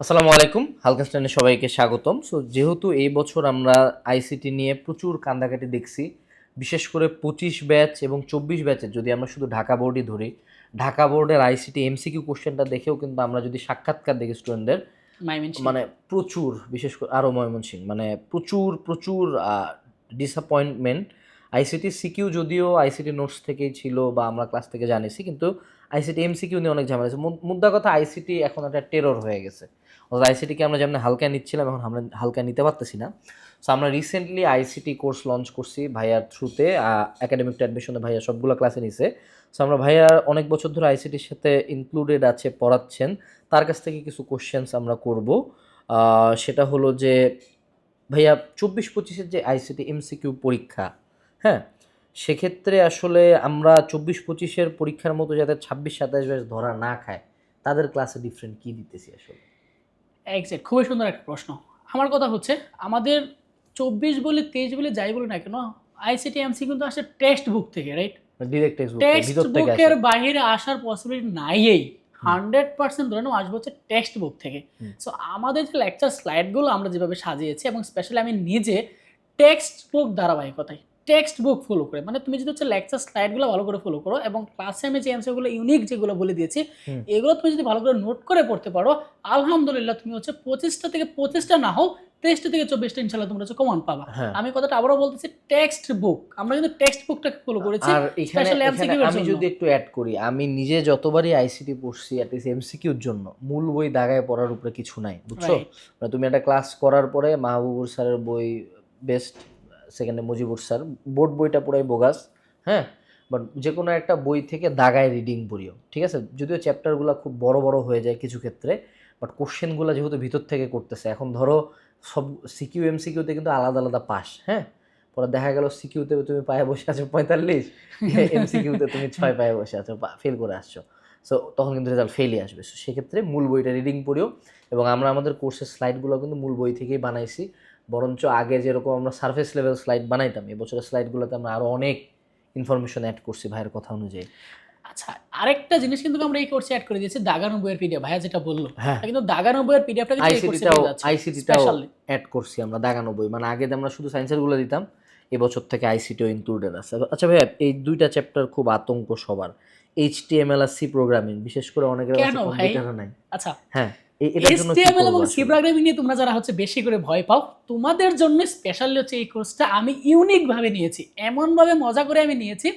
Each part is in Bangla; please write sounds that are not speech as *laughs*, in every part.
আসসালামু আলাইকুম হালকা হালকাস্টানে সবাইকে স্বাগতম। সো যেহেতু এই বছর আমরা আইসিটি নিয়ে প্রচুর কান্দাকাটি দেখছি বিশেষ করে পঁচিশ ব্যাচ এবং চব্বিশ ব্যাচের যদি আমরা শুধু ঢাকা বোর্ডই ধরি ঢাকা বোর্ডের আইসিটি এমসিকিউ কোশ্চেনটা দেখেও কিন্তু আমরা যদি সাক্ষাৎকার দেখি স্টুডেন্টদের মানে প্রচুর বিশেষ করে আরও ময়মনসিং মানে প্রচুর প্রচুর ডিসঅ্যাপয়েন্টমেন্ট আইসিটি সিকিউ যদিও আইসিটি নোটস থেকেই ছিল বা আমরা ক্লাস থেকে জানিছি কিন্তু আইসিটি এমসিকিউ নিয়ে অনেক ঝামেলা আছে। মুদ্রা কথা, আইসিটি এখন একটা টেরর হয়ে গেছে। অর্থাৎ আইসিটিকে আমরা যেমন হালকা নিচ্ছিলাম, এখন আমরা হালকা নিতে পারতেছি না। সো আমরা রিসেন্টলি আইসিটি কোর্স লঞ্চ করছি ভাইয়ার থ্রুতে একাডেমিক অ্যাডমিশনে ভাইয়া সবগুলো ক্লাসে নিছে। সো আমরা ভাইয়া অনেক বছর ধরে আইসিটির সাথে ইনক্লুডেড আছে, পড়াচ্ছেন। তার কাছ থেকে কিছু কোশ্চেন্স আমরা করব। সেটা হলো যে ভাইয়া চব্বিশ পঁচিশের যে আইসিটি এমসিকিউ পরীক্ষা হ্যাঁ সেক্ষেত্রে আসলে আমরা চব্বিশ পঁচিশের পরীক্ষার মতো যাতে ছাব্বিশ সাতাশ ব্যাচ ধরা না খায় তাদের ক্লাসে ডিফারেন্ট কি দিতেছি আসলে? এক্সাক্ট খুবই সুন্দর একটা প্রশ্ন। আমার কথা হচ্ছে আমাদের চব্বিশ বলে তেইশ বলে যাই বলি না কেন আইসিটি এমসি কিন্তু আসে টেক্সট বুক থেকে রাইট টেক্সট বুকের বাইরে আসার পসিবিলিটি নাইই হান্ড্রেড পার্সেন্ট ধরে নাও আসবে হচ্ছে টেক্সট বুক থেকে সো আমাদের যে লেকচার স্লাইডগুলো আমরা যেভাবে সাজিয়েছি এবং স্পেশালি আমি নিজে টেক্সট বুক ধারাবাহিকতায় টেক্সট বুক ফলো করে। মানে তুমি যদি হচ্ছে লেকচার স্লাইডগুলো ভালো করে ফলো করো এবং ক্লাসে আমি যে অ্যান্সারগুলো ইউনিক যেগুলো বলে দিয়েছি এগুলো তুমি যদি ভালো করে নোট করে পড়তে পারো আলহামদুলিল্লাহ তুমি হচ্ছে পঁচিশটা থেকে পঁচিশটা না হোক তেইশটা থেকে চব্বিশটা ইনশাল্লাহ তোমরা হচ্ছে কমন পাবা। হ্যাঁ। আমি কথাটা আবারও বলতেছি টেক্সট বুক আমরা কিন্তু টেক্সট বুকটাকে ফলো করেছি আর এখানে আমি যদি একটু অ্যাড করি আমি নিজে যতবারই আইসিটি পড়ছি অ্যাটলিস্ট এমসিকিউর জন্য মূল বই দাগায় পড়ার উপরে কিছু নাই বুঝছ? মানে তুমি একটা ক্লাস করার পরে মাহবুবুর স্যারের বই বেস্ট সেকেন্ডে মুজিবুর স্যার বোর্ড বইটা পুরাই বোগাস হ্যাঁ? বাট যে কোনো একটা বই থেকে দাগায় রিডিং পড়িও ঠিক আছে? যদিও চ্যাপ্টারগুলো খুব বড় বড় হয়ে যায় কিছু ক্ষেত্রে বাট কোশ্চেনগুলো যেহেতু ভিতর থেকে করতেছে এখন ধরো সব সিকিউ এম সিকিউতে কিন্তু আলাদা আলাদা পাস হ্যাঁ? পরে দেখা গেল সিকিউতে তুমি পায়ে বসে আছো পঁয়তাল্লিশ *laughs* এম সিকিউতে তুমি ছয় পায়ে বসে আছো ফেল করে আসছো। সো তখন কিন্তু রেজাল্ট ফেলই আসবে। সো সেক্ষেত্রে মূল বইটা রিডিং পড়িও এবং আমরা আমাদের কোর্সের স্লাইডগুলো কিন্তু মূল বই থেকেই বানাইছি। বরঞ্চ আগে যেরকম আমরা সারফেস লেভেল স্লাইড বানাইতাম এবছরের স্লাইডগুলোতে আমরা আরও অনেক ইনফরমেশন অ্যাড করছি ভাইয়ের কথা অনুযায়ী। আচ্ছা আরেকটা জিনিস কিন্তু আমরা এই কোর্সে অ্যাড করে দিয়েছি দাগানব্বইয়ের পিডিএফ ভাইয়া যেটা বলল। হ্যাঁ। কিন্তু দাগানব্বইয়ের পিডিএফটা কিন্তু এই কোর্সে আইসিটিটাও অ্যাড করছি আমরা দাগানো বই মানে আগে আমরা শুধু সায়েন্সেরগুলো দিতাম এবছর থেকে আইসিটিও ইনক্লুডেড আছে। আচ্ছা ভাইয়া এই দুইটা চ্যাপ্টার খুব আতঙ্ক সবার এইচ টি এম এল আর সি প্রোগ্রামিং বিশেষ করে অনেকের ভাই? কম্পিউটার নাই। আচ্ছা হ্যাঁ। এ- এটার জন্য কি HTML করব এবং সি প্রোগ্রামিং নিয়ে তোমরা যারা হচ্ছে বেশি করে ভয় পাও তোমাদের জন্য স্পেশালি হচ্ছে এই কোর্সটা আমি ইউনিক ভাবে নিয়েছি এমন ভাবে মজা করে আমি নিয়েছি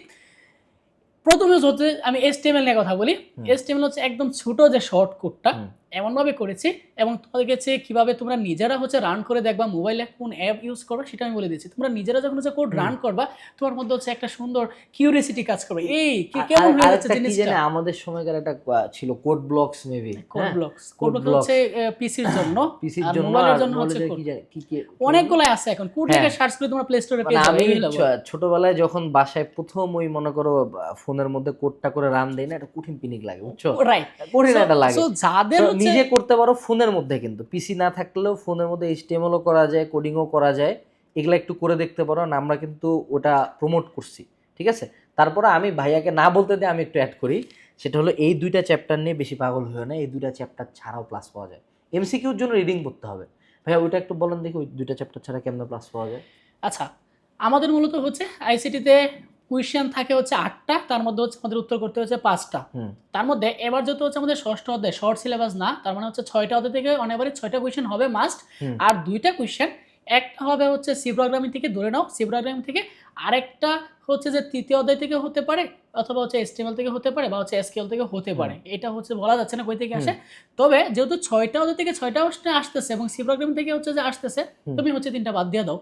প্রথমে হচ্ছে আমি এসটিএমএল নিয়ে কথা বলি। এসটিএমএল হচ্ছে একদম ছোট যে শর্ট কোডটা। এমনভাবে করেছি এবং তোমাদের কাছে কীভাবে তোমরা নিজেরা হচ্ছে রান করে দেখবা মোবাইলে কোন অ্যাপ ইউজ করবে সেটা আমি বলে দিচ্ছি তোমরা নিজেরা যখন হচ্ছে কোড রান করবা তোমার মধ্যে হচ্ছে একটা সুন্দর কিউরিয়াসিটি কাজ করবে। এই কি কেমন হয়ে যাচ্ছে জিনিসটা? আমাদের সময়কার একটা ছিল code blocks maybe code blocks code block হচ্ছে পিসির জন্য। *laughs* পিসির জন্য মোবাইলের জন্য হচ্ছে। কি কি অনেকগুলো আছে এখন। কোড হ্যাঁ। লিখে সার্চ করে তোমরা প্লে স্টোরে পেয়ে যাবে ছোটবেলায় যখন বাসায় প্রথম ওই মনে করো ফোনের মধ্যে কোডটা করে রান দেই না এটা কঠিন পিনিক লাগে বুঝছ? রাইট কঠিন লাগে। সো যাদের নিজে করতে পারো ফোনের মধ্যে কিন্তু। পিসি না থাকলেও ফোনের মধ্যে এইচটিএমএলও করা যায় কোডিংও করা যায় এগুলো একটু করে দেখতে পারো। না আমরা কিন্তু ওটা প্রমোট করছি ঠিক আছে? তারপরে আমি ভাইয়াকে না বলতে দিয়ে আমি একটু অ্যাড করি। সেটা হলো এই দুইটা চ্যাপ্টার নিয়ে বেশি পাগল হয়ে না এই দুইটা চ্যাপ্টার ছাড়াও প্লাস পাওয়া যায়। এমসিকিউর জন্য রিডিং করতে হবে। ভাইয়া ওইটা একটু বলেন দেখি ওই দুইটা চ্যাপ্টার ছাড়া কেমন প্লাস পাওয়া যায়? আচ্ছা আমাদের মূলত হচ্ছে আইসিটিতে কুয়েশন থাকে হচ্ছে আটটা তার মধ্যে হচ্ছে আমাদের উত্তর করতে হচ্ছে পাঁচটা। তার মধ্যে এবার যত হচ্ছে আমাদের ষষ্ঠ অধ্যায় শর্ট সিলেবাস না তার মানে হচ্ছে ছয়টা অধ্যায় থেকে অনেকবারই ছয়টা কোয়েশন হবে মাস্ট আর দুইটা কোয়েশন একটা হবে হচ্ছে সি প্রোগ্রামিং থেকে ধরে নাও সি প্রোগ্রামিং থেকে আরেকটা হচ্ছে যে তৃতীয় অধ্যায় থেকে হতে পারে অথবা হচ্ছে এসটিএমএল থেকে হতে পারে বা হচ্ছে এসকিউএল থেকে হতে পারে। এটা হচ্ছে বলা যাচ্ছে না কই থেকে আসে। তবে যেহেতু ছয়টা অধ্যায় থেকে ছয়টা আসতেছে এবং সি প্রোগ্রামিং থেকে হচ্ছে যে আসতেছে তুমি হচ্ছে তিনটা বাদ দিয়ে দাও।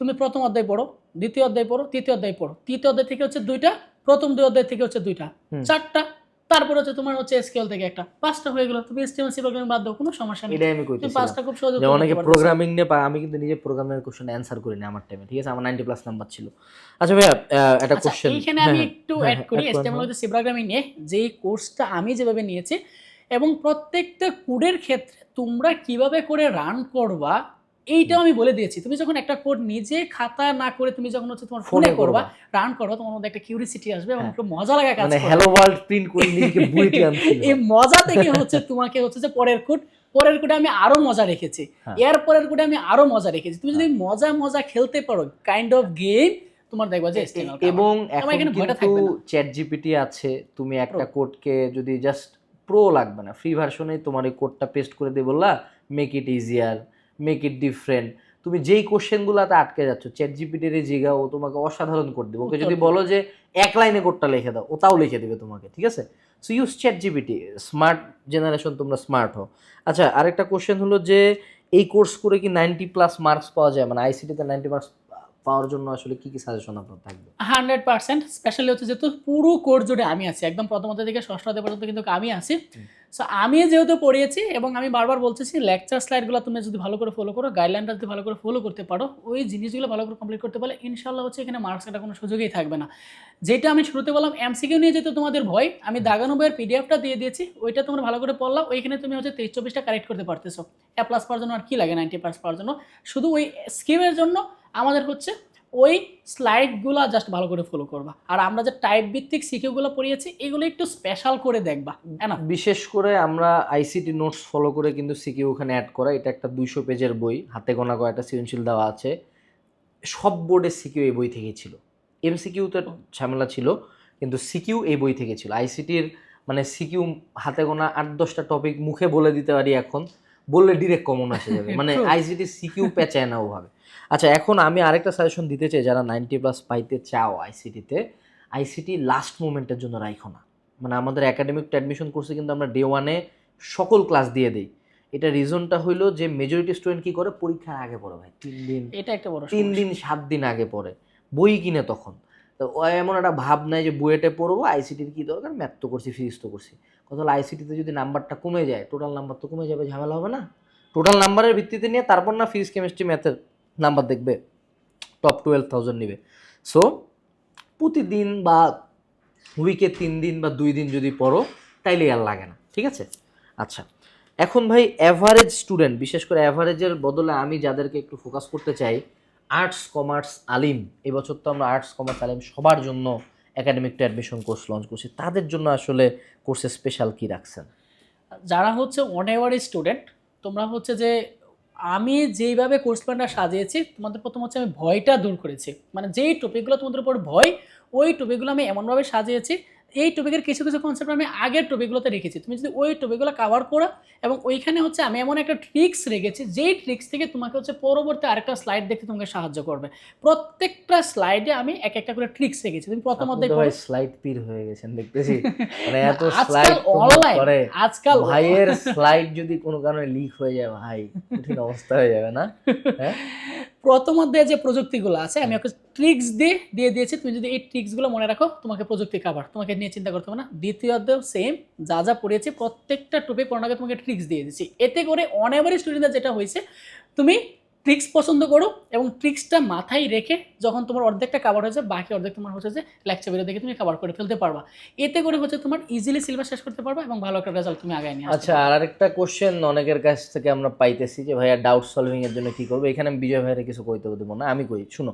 তুমি প্রথম অধ্যায় পড়ো দ্বিতীয় অধ্যায় পড়ো তৃতীয় অধ্যায় পড়ো। তৃতীয় অধ্যায় থেকে হচ্ছে দুইটা প্রথম দুই অধ্যায় থেকে হচ্ছে দুইটা চারটা তারপর হচ্ছে তোমার হচ্ছে এসকিউএল থেকে একটা পাঁচটা হয়ে গেল। তুমি এসটিএমএল সি প্রোগ্রামিং বাদ দাও কোনো সমস্যা নেই। আমি তুমি পাঁচটা খুব সহজে যে উত্তর অনেকে প্রোগ্রামিং নিয়ে পা- আমি কিন্তু নিজে প্রোগ্রামের কোশ্চেন অ্যান্সার করিনি আমার টাইমে ঠিক আছে? আমার নাইনটি প্লাস নাম্বার ছিল। আচ্ছা ভাইয়া আহ, একটা আচ্ছা, কোশ্চেন এইখানে আমি একটু অ্যাড করি এসটিএমএল হচ্ছে সি প্রোগ্রামিং নিয়ে যে কোর্সটা আমি যেভাবে নিয়েছি এবং প্রত্যেকটা কোডের ক্ষেত্রে তোমরা কীভাবে করে রান করবা এইটাও আমি বলে দিয়েছি। তুমি যখন একটা কোড নিজে খাতা না করে তুমি যখন হচ্ছে তোমার ফোনে করবা রান করবা তোমার মধ্যে একটা কিউরিসিটি আসবে এবং হ্যাঁ। একটু মজা লাগা কাজ মানে হ্যালো ওয়ার্ল্ড প্রিন্ট করে নিজেকে বুয়েটে আনছিল *laughs* এই মজা থেকে হচ্ছে তোমাকে হচ্ছে যে পরের কোড পরের কোডে আমি আরও মজা রেখেছি। হ্যাঁ। এর পরের কোডে আমি আরও মজা রেখেছি। তুমি যদি মজা মজা খেলতে পারো কাইন্ড অফ গেম তোমার দেখবা যে এবং এখন কিন্তু। চ্যাট জিপিটি আছে তুমি একটা কোডকে যদি জাস্ট প্রো লাগবে না ফ্রি ভার্সনে তোমার এই কোডটা পেস্ট করে দিয়ে বললা make it easier make it different তুমি যেই কোশ্চেনগুলোতে আটকে যাচ্ছ চ্যাট জিপিটির জিগা ও তোমাকে অসাধারণ করে দেবে। ওকে যদি বলো যে এক লাইনে কোডটা লিখে দাও ও তাও লিখে দেবে তোমাকে ঠিক আছে? So use ChatGPT smart generation তোমরা স্মার্ট হও। আচ্ছা আরেকটা কোশ্চেন হলো যে এই কোর্স করে কি নাইনটি প্লাস মার্কস পাওয়া যায়? মানে আইসিটিতে নাইনটি মার্কস পাওয়ার জন্য আসলে কি কি সাজেশন আপনার থাকবে? হান্ড্রেড পার্সেন্ট স্পেশালি হচ্ছে যেহেতু পুরো কোর্স জুড়ে আমি আছি একদম প্রথমত থেকে ষষ্ঠতে পর্যন্ত কিন্তু আমি আছি। সো আমি যেহেতু পড়িয়েছি এবং আমি বারবার বলতেছি লেকচার স্লাইডগুলো তুমি যদি ভালো করে ফলো করো গাইডলাইনটা যদি ভালো করে ফলো করতে পারো ওই জিনিসগুলো ভালো করে কমপ্লিট করতে পারলে ইনশাল্লাহ হচ্ছে এখানে মার্কস কাটার কোনো সুযোগই থাকবে না। যেটা আমি শুরুতে বললাম এমসিকিউ নিয়ে যেহেতু তোমাদের ভয় আমি দাগানো বইয়ের পিডিএফটা দিয়ে দিয়েছি ওইটা তোমরা ভালো করে পড়লাম ওইখানে তুমি হচ্ছে তেইশ চব্বিশটা কারেক্ট করতে পারতেছো। এ প্লাস পাওয়ার জন্য আর কি লাগে নাইনটি প্লাস পাওয়ার জন্য? শুধু ওই স্কিমের জন্য আমাদের হচ্ছে ওই স্লাইডগুলো জাস্ট ভালো করে ফলো করবা। আর আমরা যে টাইপ ভিত্তিক সিকিউগুলো পড়িয়েছি, এগুলো একটু স্পেশাল করে দেখবা। না বিশেষ করে আমরা আইসিটি নোটস ফলো করে কিন্তু সিকিউ ওখানে অ্যাড করা। এটা একটা দুইশো পেজের বই, হাতে গোনা কয়েকটা সৃজনশীল দেওয়া আছে। সব বোর্ডের সিকিউ এই বই থেকে ছিল। এমসিকিউ তো ঝামেলা ছিল, কিন্তু সিকিউ এই বই থেকে ছিল। আইসিটির মানে সিকিউ হাতে গোনা আট দশটা টপিক মুখে বলে দিতে পারি এখন। বললে ডিরেক্ট কমন আসে যাবে। *laughs* মানে আইসিটি সিকিউ পেঁচায় না ওভাবে। আচ্ছা এখন আমি আরেকটা সাজেশন দিতে চাই যারা নাইনটি প্লাস পাইতে চাও আইসিটিতে আইসিটি লাস্ট মোমেন্টের জন্য রাখো না। মানে আমাদের একাডেমিক অ্যাডমিশন কোর্সে কিন্তু আমরা ডে ওয়ানে সকল ক্লাস দিয়ে দিই। এটা রিজনটা হইল যে মেজরিটি স্টুডেন্ট কি করে? পরীক্ষার আগে পড়ে ভাই। তিন দিন এটা একটা বড় তিন দিন সাত দিন আগে পড়ে। বই কিনে তখন। তো এমন একটা ভাব নাই যে বইয়েটে পড়ব আইসিটির কি দরকার? ম্যাথ তো করছি ফিজিক্স তো করছি। কথা হলো? আইসিটিতে যদি নাম্বারটা কমে যায় টোটাল নাম্বার তো কমে যাবে, ঝামেলা হবে না। টোটাল নাম্বারের ভিত্তিতে নিয়ে তারপর না ফিজিক্স কেমিস্ট্রি ম্যাথের নাম্বার দেখবে। টপ টুয়েলভ থাউজেন্ড নেবে। সো প্রতিদিন বা উইকে তিন দিন বা দুই দিন যদি পড়ো তাইলে আর লাগে না। ঠিক আছে? আচ্ছা এখন ভাই অ্যাভারেজ স্টুডেন্ট বিশেষ করে অ্যাভারেজের বদলে আমি যাদেরকে একটু ফোকাস করতে চাই আর্টস কমার্স আলিম, এবছর তো আমরা আর্টস কমার্স আলিম সবার জন্য একাডেমিক অ্যাডমিশন কোর্স লঞ্চ করছি। তাদের জন্য আসলে কোর্সে স্পেশাল কি রাখছেন? যারা হচ্ছে অন এভারেজ স্টুডেন্ট তোমরা হচ্ছে যে আমি যেইভাবে কোর্স প্ল্যানটা সাজিয়েছি, তোমাদের প্রথম হচ্ছে আমি ভয়টা দূর করেছি। মানে যেই টপিকগুলো তোমাদের উপর ভয়, ওই টপিকগুলো আমি এমনভাবে সাজিয়েছি এই টপিকের কিছু কিছু কনসেপ্ট আমি আগের টপিকগুলোতে রেখেছি। তুমি যদি ওই টপিকগুলো কাভার করো এবং ওইখানে হচ্ছে আমি এমন একটা ট্রিক্স রেখেছি যেই ট্রিক্স থেকে তোমাকে হচ্ছে পরবর্তী আরেকটা স্লাইড দেখতে তোমাকে সাহায্য করবে। প্রত্যেকটা স্লাইডে আমি এক একটা করে ট্রিক্স রেখেছি। তুমি প্রথম অধ্যায় পড়ো। স্লাইড পীর হয়ে গেছেন দেখতেছি। মানে এত স্লাইড অনলাইন করে। আজকাল ভাইয়ের স্লাইড যদি কোনো কারণে লিক হয়ে যায় ভাই কঠিন অবস্থা হয়ে যাবে না? হ্যাঁ? প্রথম অধ্যায়ে যে প্রযুক্তিগুলো আছে আমি ওকে ট্রিক্স দিয়ে দিয়ে দিয়েছি। তুমি যদি এই ট্রিক্সগুলো মনে রাখো তোমাকে প্রযুক্তি কাবার তোমাকে নিয়ে চিন্তা করতে হবে না। দ্বিতীয় অধ্যায় সেম যা যা পড়িয়েছি প্রত্যেকটা টপিক পড়ানোকে তোমাকে ট্রিক্স দিয়ে দিয়েছি এতে করে অনেবারই স্টুডেন্টদের যেটা হয়েছে তুমি ট্রিক্স পছন্দ করো এবং ট্রিক্সটা মাথায় রেখে যখন তোমার অর্ধেকটা কাভার হয়েছে বাকি অর্ধেক তোমার হচ্ছে যে লেকচার ভিডিও দেখে তুমি কাভার করে ফেলতে পারবা। এতে করে হচ্ছে তোমার ইজিলি সিলেবাস শেষ করতে পারবা এবং ভালো একটা রেজাল্ট তুমি আগায় নিয়ে আচ্ছা আর আরেকটা কোশ্চেন অনেকের কাছ থেকে আমরা পাইতেছি যে ভাইয়া ডাউট সলভিং এর জন্য কী করব? এখানে আমি বিজয় ভাইয়ের কিছু কইতে দেবো না আমি কই শুনো।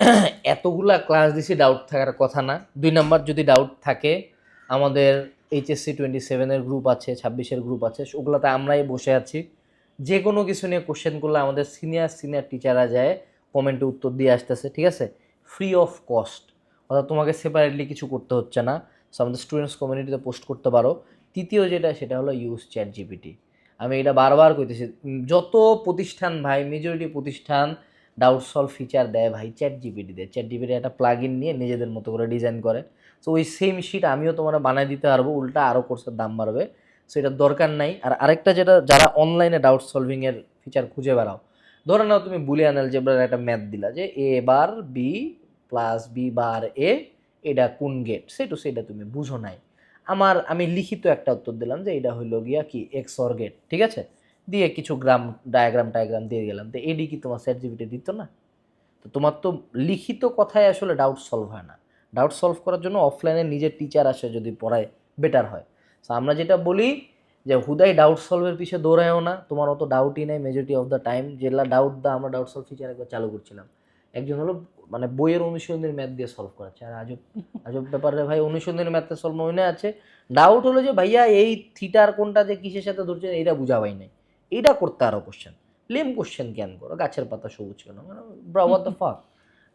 *clears throat* এতগুলা ক্লাস দিছি ডাউট থাকার কথা না। দুই নাম্বার যদি ডাউট থাকে আমাদের এইচএসসি টোয়েন্টি সেভেনের গ্রুপ আছে ছাব্বিশের গ্রুপ আছে ওগুলাতে আমরাই বসে আছি। যে কোনো কিছু নিয়ে কোশ্চেন করলে আমাদের সিনিয়র সিনিয়র টিচাররা যায় কমেন্টে উত্তর দিয়ে আসতেছে, ঠিক আছে? ফ্রি অফ কস্ট অর্থাৎ তোমাকে সেপারেটলি কিছু করতে হচ্ছে না। সো আমাদের স্টুডেন্টস কমিউনিটিতে পোস্ট করতে পারো। তৃতীয় যেটা, সেটা হলো ইউজ চ্যাট জিপিটি আমি এটা বারবার কইতেছি যত প্রতিষ্ঠান ভাই মেজরিটি প্রতিষ্ঠান ডাউট সলভ ফিচার দেয় ভাই চ্যাট জিপিটি দেয়। চ্যাট জিপিটি একটা প্লাগ ইন নিয়ে নিজেদের মতো করে ডিজাইন করে। সো ওই সেম শিট আমিও তোমার বানাই দিতে পারব, উল্টা আরও কোর্সের দাম বাড়বে। সো এটার দরকার নাই। আর আরেকটা যেটা, যারা অনলাইনে ডাউট সলভিংয়ের ফিচার খুঁজে বেড়াও, ধরে নাও তুমি বুলিয়ান অ্যালজেব্রার একটা ম্যাথ দিলা যে A bar B plus B bar A এটা কোন গেট সেটু সেটা তুমি বুঝো নাই। আমার, আমি লিখিত একটা উত্তর দিলাম যে এটা হইল গিয়া কি এক্স অর গেট ঠিক আছে? দিয়ে কিছু গ্রাম ডায়াগ্রাম টায়াগ্রাম দিয়ে গেলাম। তো এডি কি তোমার স্যাট জিবিটি দিত না? তো তোমার তো লিখিত কথায় আসলে ডাউট সলভ হয় না। ডাউট সলভ করার জন্য অফলাইনে নিজের টিচার আসে যদি পড়ায় বেটার হয়। আমরা যেটা বলি যে, হুদাই ডাউট সলভের পিছে দৌড়ায়ও না। তোমার অত ডাউটই নেই মেজরিটি অফ দ্য টাইম যেগুলা ডাউট দা আমরা ডাউট সলভ ফিচার একবার চালু করছিলাম। একজন হলো মানে বইয়ের অনুশীলনের ম্যাথ দিয়ে সলভ করাচ্ছে। আর আজব আজব ব্যাপারে ভাই, অনুশীলনের ম্যাথে সলভ মনে আছে? ডাউট হলো যে, ভাইয়া, এই থিটার কোনটা যে কিসের সাথে ধরছে, এইটা বুঝা পাই নাই। এইটা করতে আরও কোশ্চেন লেম কোশ্চেন জ্ঞান করো, গাছের পাতা সবুজ কেন? ব্রাওয়ার দ্য ফাক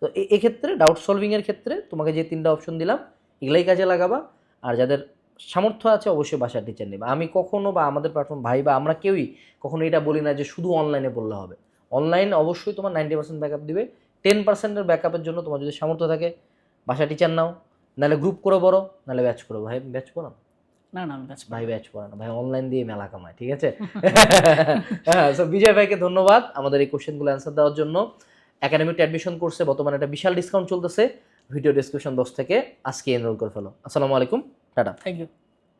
তো এক্ষেত্রে ডাউট সলভিংয়ের ক্ষেত্রে তোমাকে যে তিনটা অপশন দিলাম, এগুলাই কাজে লাগাবা। আর যাদের সামর্থ্য আছে অবশ্যই বাসার টিচার নেবে। আমি কখনো বা আমাদের প্ল্যাটফর্ম ভাই বা আমরা কেউই কখনো এটা বলি না যে শুধু অনলাইনে পড়লে হবে। অনলাইন অবশ্যই তোমার নাইনটি পার্সেন্ট ব্যাকআপ দিবে। টেন পার্সেন্টের ব্যাকআপের জন্য তোমার যদি সামর্থ্য থাকে বাসা টিচার নাও। নাহলে গ্রুপ করে বড় নাহলে ব্যাচ করো ভাই ব্যাচ করো না না না আমি ব্যাচ ভাই ব্যাচ পড়া না। ভাই অনলাইন দিয়ে মেলা কামায় ঠিক আছে? *laughs* হ্যাঁ সো বিজয় ভাইকে ধন্যবাদ আমাদের এই কোশ্চেনগুলো অ্যান্সার দেওয়ার জন্য। একাডেমিতে অ্যাডমিশন করছে বর্তমানে একটা বিশাল ডিসকাউন্ট চলতেছে। ভিডিও ডিসক্রিপশন বক্স থেকে আজকে এনরোল করে ফেলো। আসসালামু আলাইকুম। Tata thank you